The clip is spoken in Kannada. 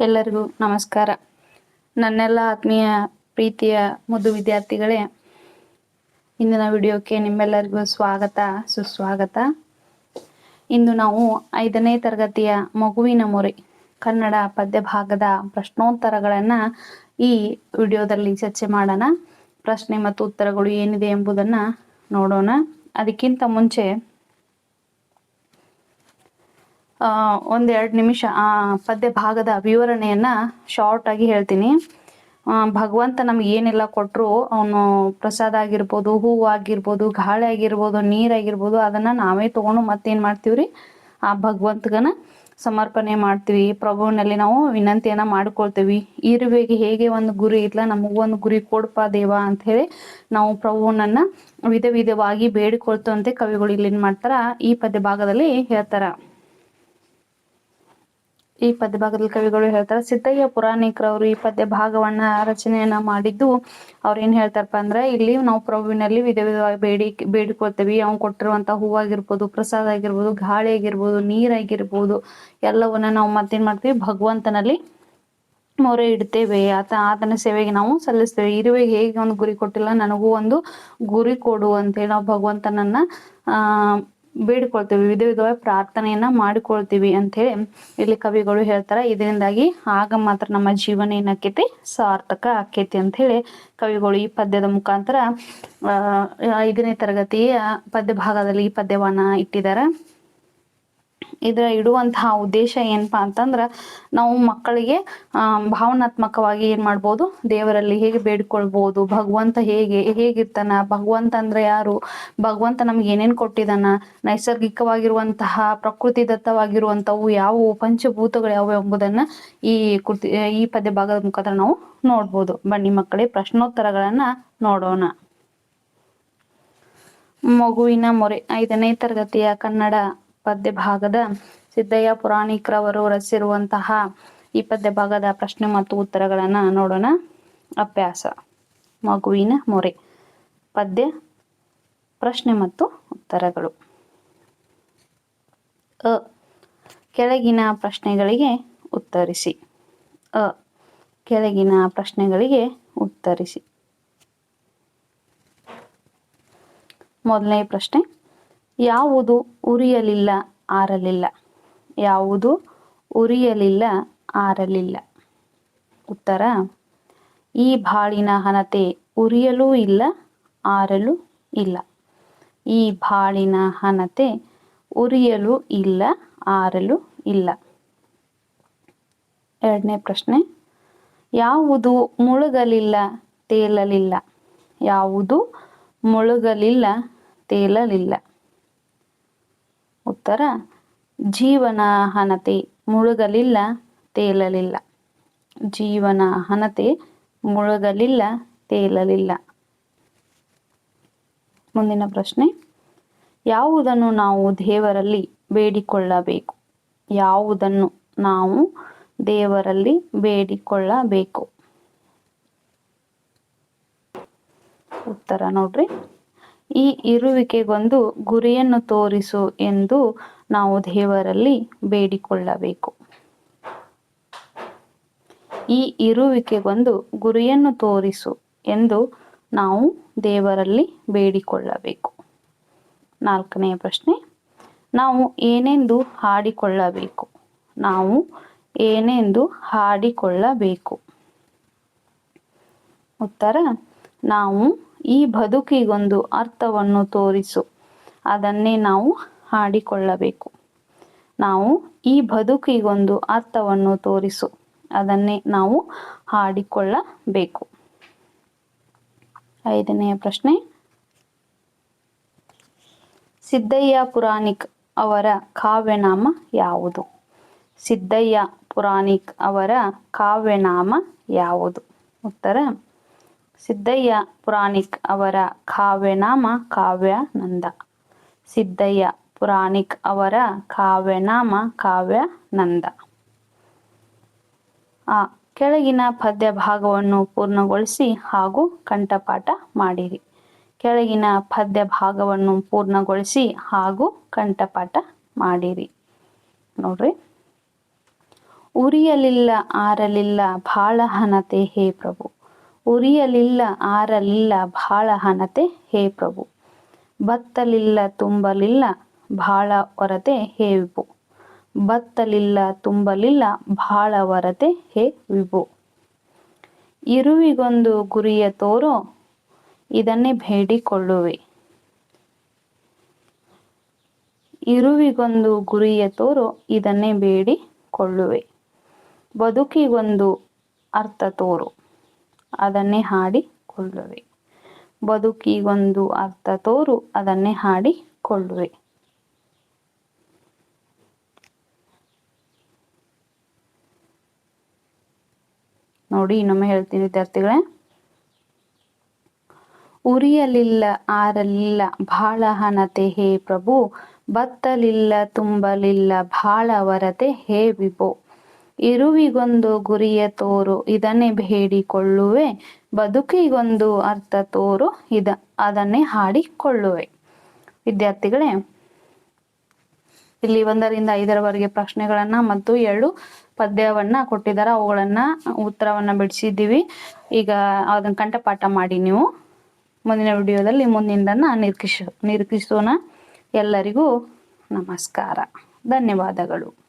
ಎಲ್ಲರಿಗೂ ನಮಸ್ಕಾರ. ನನ್ನೆಲ್ಲ ಆತ್ಮೀಯ ಪ್ರೀತಿಯ ಮುದ್ದು ವಿದ್ಯಾರ್ಥಿಗಳೇ, ಇಂದಿನ ವಿಡಿಯೋಕ್ಕೆ ನಿಮ್ಮೆಲ್ಲರಿಗೂ ಸ್ವಾಗತ, ಸುಸ್ವಾಗತ. ಇಂದು ನಾವು ಐದನೇ ತರಗತಿಯ ಮಗುವಿನ ಮೊರೆ, ಕನ್ನಡ ಪದ್ಯ ಭಾಗದ ಪ್ರಶ್ನೋತ್ತರಗಳನ್ನು ಈ ವಿಡಿಯೋದಲ್ಲಿ ಚರ್ಚೆ ಮಾಡೋಣ. ಪ್ರಶ್ನೆ ಮತ್ತು ಉತ್ತರಗಳು ಏನಿದೆ ಎಂಬುದನ್ನು ನೋಡೋಣ. ಅದಕ್ಕಿಂತ ಮುಂಚೆ ಒಂದೆರಡು ನಿಮಿಷ, ಆ, ಪದ್ಯ ಭಾಗದ ವಿವರಣೆಯನ್ನ ಶಾರ್ಟ್ ಆಗಿ ಹೇಳ್ತೀನಿ. ಭಗವಂತ ನಮ್ಗೆ ಏನೆಲ್ಲ ಕೊಟ್ಟರು ಅವನು ಪ್ರಸಾದ ಆಗಿರ್ಬೋದು, ಹೂವು ಆಗಿರ್ಬೋದು, ಗಾಳಿ ಆಗಿರ್ಬೋದು ನೀರಾಗಿರ್ಬೋದು ಅದನ್ನ ನಾವೇ ತಗೊಂಡು ಮತ್ತೇನ್ ಮಾಡ್ತೀವ್ರಿ? ಆ ಭಗವಂತಗನ ಸಮರ್ಪಣೆ ಮಾಡ್ತೀವಿ. ಪ್ರಭುವಿನಲ್ಲಿ ನಾವು ವಿನಂತಿಯನ್ನ ಮಾಡ್ಕೊಳ್ತೀವಿ. ಇರುವೆಗೆ ಹೇಗೆ ಒಂದು ಗುರಿ ಇಲ್ಲ ನಮಗೂ ಒಂದು ಗುರಿ ಕೊಡಪ್ಪ ದೇವ ಅಂತ ಹೇಳಿ ನಾವು ಪ್ರಭುವನನ್ನ ವಿಧ ವಿಧವಾಗಿ ಬೇಡಿಕೊಳ್ತಂತೆ ಕವಿಗಳು ಇಲ್ಲಿ ಏನು ಮಾಡ್ತಾರೆ. ಈ ಪದ್ಯ ಭಾಗದಲ್ಲಿ ಹೇಳ್ತಾರ. ಈ ಪದ್ಯ ಭಾಗದಲ್ಲಿ ಕವಿಗಳು ಹೇಳ್ತಾರೆ, ಸಿದ್ದಯ್ಯ ಪುರಾಣಿಕರವರು ಈ ಪದ್ಯ ಭಾಗವನ್ನ ರಚನೆಯನ್ನ ಮಾಡಿದ್ದು ಅವ್ರ ಏನ್ ಹೇಳ್ತಾರಪ್ಪ ಅಂದ್ರೆ, ಇಲ್ಲಿ ನಾವು ಪ್ರಭುವಿನಲ್ಲಿ ವಿಧ ವಿಧವಾಗಿ ಬೇಡಿ, ಬೇಡಿಕೊಳ್ತೇವೆ. ಅವ್ನು ಕೊಟ್ಟಿರುವಂತ ಹೂವಾಗಿರ್ಬೋದು, ಪ್ರಸಾದ ಆಗಿರ್ಬೋದು, ಗಾಳಿ ಆಗಿರ್ಬೋದು ನೀರಾಗಿರ್ಬೋದು ಎಲ್ಲವನ್ನ ನಾವು ಮತ್ತೇನ್ ಮಾಡ್ತೀವಿ? ಭಗವಂತನಲ್ಲಿ ಮೊರೆ ಇಡ್ತೇವೆ. ಆತ, ಆತನ ಸೇವೆಗೆ ನಾವು ಸಲ್ಲಿಸ್ತೇವೆ. ಇರುವೆಗೆ ಹೇಗೆ ಒಂದು ಗುರಿ ಕೊಟ್ಟಿಲ್ಲ, ನನಗೂ ಒಂದು ಗುರಿ ಕೊಡು ಅಂತೇಳಿ ನಾವು ಭಗವಂತನನ್ನ, ಆ ಬೇಡಿಕೊಳ್ತೇವೆ ವಿಧ ವಿಧವಾಗಿ ಪ್ರಾರ್ಥನೆಯನ್ನ ಮಾಡಿಕೊಳ್ತೀವಿ ಅಂತ ಹೇಳಿ ಇಲ್ಲಿ ಕವಿಗಳು ಹೇಳ್ತಾರೆ. ಇದರಿಂದಾಗಿ ಆಗ ಮಾತ್ರ ನಮ್ಮ ಜೀವನ ಏನಾಕೈತಿ ಸಾರ್ಥಕ ಆಕೈತಿ ಅಂತ ಹೇಳಿ ಕವಿಗಳು ಈ ಪದ್ಯದ ಮುಖಾಂತರ ಐದನೇ ತರಗತಿಯ ಪದ್ಯ ಭಾಗದಲ್ಲಿ ಈ ಪದ್ಯವನ್ನ ಇಟ್ಟಿದ್ದಾರೆ. ಇದರ ಇಡುವಂತಹ ಉದ್ದೇಶ ಏನಪ್ಪಾ ಅಂತಂದ್ರ ನಾವು ಮಕ್ಕಳಿಗೆ ಭಾವನಾತ್ಮಕವಾಗಿ ಏನ್ ಮಾಡ್ಬೋದು, ದೇವರಲ್ಲಿ ಹೇಗೆ ಬೇಡ್ಕೊಳ್ಬಹುದು ಭಗವಂತ ಹೇಗೆ, ಹೇಗಿರ್ತಾನ, ಭಗವಂತ ಅಂದ್ರೆ ಯಾರು, ಭಗವಂತ ನಮ್ಗೆ ಏನೇನ್ ಕೊಟ್ಟಿದಾನ, ನೈಸರ್ಗಿಕವಾಗಿರುವಂತಹ ಪ್ರಕೃತಿ ದತ್ತವಾಗಿರುವಂತವು ಯಾವುವು, ಪಂಚಭೂತಗಳು ಯಾವುವು ಎಂಬುದನ್ನ ಈ ಕೃತಿ, ಈ ಪದ್ಯ ಭಾಗದ ಮುಖಾಂತರ ನಾವು ನೋಡ್ಬೋದು. ಬನ್ನಿ ಮಕ್ಕಳೇ, ಪ್ರಶ್ನೋತ್ತರಗಳನ್ನ ನೋಡೋಣ. ಮಗುವಿನ ಮೊರೆ, ಐದನೇ ತರಗತಿಯ ಕನ್ನಡ ಪದ್ಯ ಭಾಗದ ಸಿದ್ದಯ್ಯ ಪುರಾಣಿಕರವರು ರಚಿಸಿರುವಂತಹ ಈ ಪದ್ಯ ಭಾಗದ ಪ್ರಶ್ನೆ ಮತ್ತು ಉತ್ತರಗಳನ್ನ ನೋಡೋಣ. ಅಭ್ಯಾಸ, ಮಗುವಿನ ಮೊರೆ, ಪದ್ಯ, ಪ್ರಶ್ನೆ ಮತ್ತು ಉತ್ತರಗಳು. ಅ, ಕೆಳಗಿನ ಪ್ರಶ್ನೆಗಳಿಗೆ ಉತ್ತರಿಸಿ. ಅ, ಕೆಳಗಿನ ಪ್ರಶ್ನೆಗಳಿಗೆ ಉತ್ತರಿಸಿ. ಮೊದಲನೇ ಪ್ರಶ್ನೆ ಯಾವುದು ಉರಿಯಲಿಲ್ಲ, ಆರಲಿಲ್ಲ. ಯಾವುದು ಉರಿಯಲಿಲ್ಲ, ಆರಲಿಲ್ಲ. ಉತ್ತರ, ಈ ಬಾಳಿನ ಹಣತೆ ಉರಿಯಲೂ ಇಲ್ಲ, ಆರಲು ಇಲ್ಲ. ಈ ಬಾಳಿನ ಹಣತೆ ಉರಿಯಲು ಇಲ್ಲ, ಆರಲು ಇಲ್ಲ. ಎರಡನೇ ಪ್ರಶ್ನೆ, ಯಾವುದು ಮುಳುಗಲಿಲ್ಲ, ತೇಲಲಿಲ್ಲ. ಯಾವುದು ಮುಳುಗಲಿಲ್ಲ, ತೇಲಲಿಲ್ಲ. ಉತ್ತರ ಜೀವನ ಹಣತೆ ಮುಳುಗಲಿಲ್ಲ, ತೇಲಲಿಲ್ಲ. ಜೀವನ ಹಣತೆ ಮುಳುಗಲಿಲ್ಲ, ತೇಲಲಿಲ್ಲ. ಮುಂದಿನ ಪ್ರಶ್ನೆ, ಯಾವುದನ್ನು ನಾವು ದೇವರಲ್ಲಿ ಬೇಡಿಕೊಳ್ಳಬೇಕು? ಯಾವುದನ್ನು ನಾವು ದೇವರಲ್ಲಿ ಬೇಡಿಕೊಳ್ಳಬೇಕು? ಉತ್ತರ ನೋಡ್ರಿ. ಈ ಇರುವಿಕೆಗೊಂದು ಗುರಿಯನ್ನು ತೋರಿಸು ಎಂದು ನಾವು ದೇವರಲ್ಲಿ ಬೇಡಿಕೊಳ್ಳಬೇಕು. ಈ ಇರುವಿಕೆಗೊಂದು ಗುರಿಯನ್ನು ತೋರಿಸು ಎಂದು ನಾವು ದೇವರಲ್ಲಿ ಬೇಡಿಕೊಳ್ಳಬೇಕು. ನಾಲ್ಕನೆಯ ಪ್ರಶ್ನೆ, ನಾವು ಏನೆಂದು ಹಾಡಿಕೊಳ್ಳಬೇಕು? ನಾವು ಏನೆಂದು ಹಾಡಿಕೊಳ್ಳಬೇಕು? ಉತ್ತರ, ನಾವು ಈ ಬದುಕಿಗೊಂದು ಅರ್ಥವನ್ನು ತೋರಿಸು. ಅದನ್ನೇ ನಾವು ಹಾಡಿಕೊಳ್ಳಬೇಕು. ನಾವು ಈ ಬದುಕಿಗೊಂದು ಅರ್ಥವನ್ನು ತೋರಿಸು. ಅದನ್ನೇ ನಾವು ಹಾಡಿಕೊಳ್ಳಬೇಕು. ಐದನೆಯ ಪ್ರಶ್ನೆ. ಸಿದ್ದಯ್ಯ ಪುರಾಣಿಕ್ ಅವರ ಕಾವ್ಯನಾಮ ಯಾವುದು? ಸಿದ್ದಯ್ಯ ಪುರಾಣಿಕ್ ಅವರ ಕಾವ್ಯನಾಮ ಯಾವುದು? ಉತ್ತರ ಸಿದ್ದಯ್ಯ ಪುರಾಣಿಕ್ ಅವರ ಕಾವ್ಯನಾಮ ಕಾವ್ಯಾನಂದ ಸಿದ್ದಯ್ಯ ಪುರಾಣಿಕ್ ಅವರ ಕಾವ್ಯನಾಮ ಕಾವ್ಯಾನಂದ ಆ ಕೆಳಗಿನ ಪದ್ಯ ಭಾಗವನ್ನು ಪೂರ್ಣಗೊಳಿಸಿ ಹಾಗೂ ಕಂಠಪಾಠ ಮಾಡಿರಿ. ಕೆಳಗಿನ ಪದ್ಯ ಭಾಗವನ್ನು ಪೂರ್ಣಗೊಳಿಸಿ ಹಾಗೂ ಕಂಠಪಾಠ ಮಾಡಿರಿ. ನೋಡ್ರಿ. ಉರಿಯಲಿಲ್ಲ, ಆರಲಿಲ್ಲ ಬಾಳ ಹನತೆ ಹೇ ಪ್ರಭು. ಉರಿಯಲಿಲ್ಲ, ಆರಲಿಲ್ಲ, ಭಾಳ ಹನತೆ ಹೇ ಪ್ರಭು. ಬತ್ತಲಿಲ್ಲ, ತುಂಬಲಿಲ್ಲ, ಭಾಳ ಹೊರತೆ ಹೇ ವಿಭು. ಬತ್ತಲಿಲ್ಲ, ತುಂಬಲಿಲ್ಲ, ಭಾಳ ಹೊರತೆ ಹೇ ವಿಭು. ಇರುವಿಗೊಂದು ಗುರಿಯ ತೋರೋ, ಇದನ್ನೇ ಬೇಡಿಕೊಳ್ಳುವೆ. ಇರುವಿಗೊಂದು ಗುರಿಯ ತೋರೋ, ಇದನ್ನೇ ಬೇಡಿಕೊಳ್ಳುವೆ. ಬದುಕಿಗೊಂದು ಅರ್ಥ ತೋರು. ಅದನ್ನೇ ಹಾಡಿ ಹಾಡಿಕೊಳ್ಳುವೆ ಬದುಕಿಗೊಂದು ಅರ್ಥ ತೋರು, ಅದನ್ನೇ ಹಾಡಿ ಕೊಳ್ಳುವೆ. ನೋಡಿ, ಇನ್ನೊಮ್ಮೆ ಹೇಳ್ತೀನಿ ವಿದ್ಯಾರ್ಥಿಗಳೇ. ಉರಿಯಲಿಲ್ಲ, ಆರಲಿಲ್ಲ, ಭಾಳ ಹನತೆ ಹೇ ಪ್ರಭು, ಬತ್ತಲಿಲ್ಲ, ತುಂಬಲಿಲ್ಲ, ಭಾಳ ವರತೆ ಹೇ ವಿಭೋ. ಇರುವಿಗೊಂದು ಗುರಿಯ ತೋರು ಇದನ್ನೇ ಬೇಡಿಕೊಳ್ಳುವೆ, ಬದುಕಿಗೊಂದು ಅರ್ಥ ತೋರು ಇದ, ಅದನ್ನೇ ಹಾಡಿಕೊಳ್ಳುವೆ. ವಿದ್ಯಾರ್ಥಿಗಳೇ, ಇಲ್ಲಿ ಒಂದರಿಂದ ಐದರವರೆಗೆ ಪ್ರಶ್ನೆಗಳನ್ನ ಮತ್ತು ಎರಡು ಪದ್ಯವನ್ನ ಕೊಟ್ಟಿದ್ದಾರೆ. ಅವುಗಳನ್ನ, ಉತ್ತರವನ್ನ ಬಿಡಿಸಿದ್ದೀವಿ. ಈಗ ಅದನ್ನ ಕಂಠಪಾಠ ಮಾಡಿ ನೀವು. ಮುಂದಿನ ವಿಡಿಯೋದಲ್ಲಿ ಮುಂದಿನ ನಿರೀಕ್ಷ ನಿರೀಕ್ಷಿಸೋಣ. ಎಲ್ಲರಿಗೂ ನಮಸ್ಕಾರ. ಧನ್ಯವಾದಗಳು.